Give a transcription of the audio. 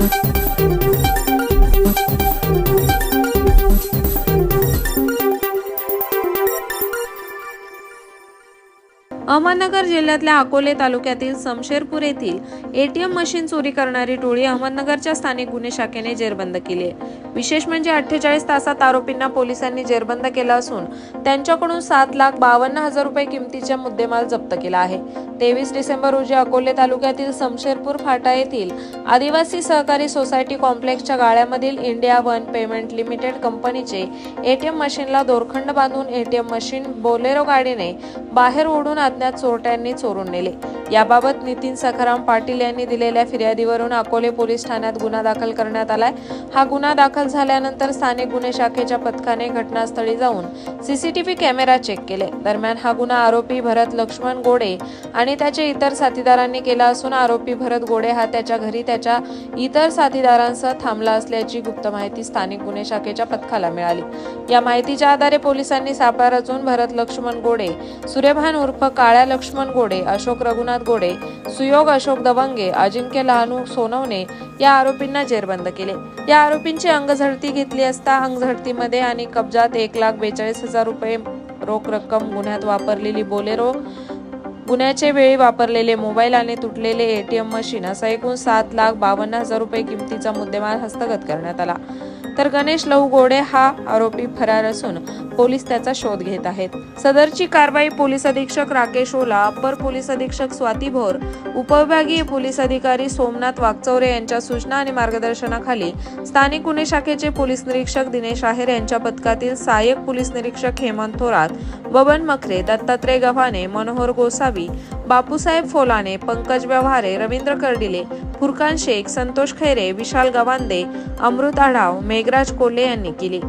thank you Ahmednagar जिल्ह्यातल्या अकोले तालुक्यातील समशेरपूर येथील एटीएम मशीन चोरी करणारी टोळी अहमदनगरच्या स्थानिक गुन्हे शाखेने जेरबंद केली आहे. विशेष म्हणजे अठ्ठेचाळीस तासात आरोपींना पोलिसांनी जेरबंद केला असून त्यांच्याकडून सात लाख बावन्न हजार रुपये किमतीचा मुद्देमाल जप्त केला आहे. तेवीस डिसेंबर रोजी अकोले तालुक्यातील समशेरपूर फाटा येथील आदिवासी सहकारी सोसायटी कॉम्प्लेक्सच्या गाळ्यामधील इंडिया वन पेमेंट लिमिटेड कंपनीचे एटीएम मशीनला दोरखंड बांधून एटीएम मशीन बोलेरो गाडीने बाहेर ओढून अज्ञात चोरट्यांनी चोरून नेले. याबाबत नितीन सखाराम पाटील यांनी दिलेल्या फिर्यादीवरून अकोले पोलीस ठाण्यात गुन्हा दाखल करण्यात आलाय. हा गुन्हा दाखल झाल्यानंतर स्थानिक गुन्हे शाखेच्या पथकाने घटनास्थळी जाऊन सीसीटीव्ही कॅमेरा चेक केले. दरम्यान हा गुन्हा आरोपी भरत लक्ष्मण गोडे आणि त्याचे इतर साथीदारांनी केला असून आरोपी भरत गोडे हा त्याच्या घरी त्याच्या इतर साथीदारांसह थांबला असल्याची गुप्त माहिती स्थानिक गुन्हे शाखेच्या पथकाला मिळाली. या माहितीच्या आधारे पोलिसांनी सापळा रचून भरत लक्ष्मण गोडे सूर्यभान उर्फ काळ्या लक्ष्मण गोडे अशोक रघुनाथ गोडे सुयोग अशोक दवंगे अजिंक्य लहानू सोनवणे या आरोपींना जेरबंद केले. या आरोपींची अंगझडती घेतली असता अंगझडतीमध्ये आणि कब्जात एक लाख बेचाळीस हजार रुपये रोख रक्कम गुन्ह्यात वापरलेली बोलेरो गुन्ह्याचे वेळी वापरलेले मोबाईल आणि तुटलेले एटीएम मशीन असा एकूण सात लाख बावन्न हजार रुपये किमतीचा मुद्देमाल हस्तगत करण्यात आला. तर गणेश लहू गोडे हा आरोपी फरार असून पोलीस त्याचा शोध घेत आहेत. सदरची कारवाई पोलीस अधीक्षक राकेश ओला अप्पर पोलीस अधीक्षक स्वाती भोर उपविभागीय पोलीस अधिकारी सोमनाथ वागचौरे यांच्या सूचना आणि मार्गदर्शनाखाली स्थानिक गुन्हे शाखेचे पोलीस निरीक्षक दिनेश आहेर यांच्या पथकातील सहाय्यक पोलीस निरीक्षक हेमंत थोरात बबन मखरे दत्तात्रय गव्हाणे मनोहर गोसावी बापूसाहेब फोलाने पंकज व्यवहारे रवींद्र कर्डिले फुरकान शेख संतोष खैरे विशाल गवांदे अमृत आढाव मेघराज कोल्हे यांनी केली.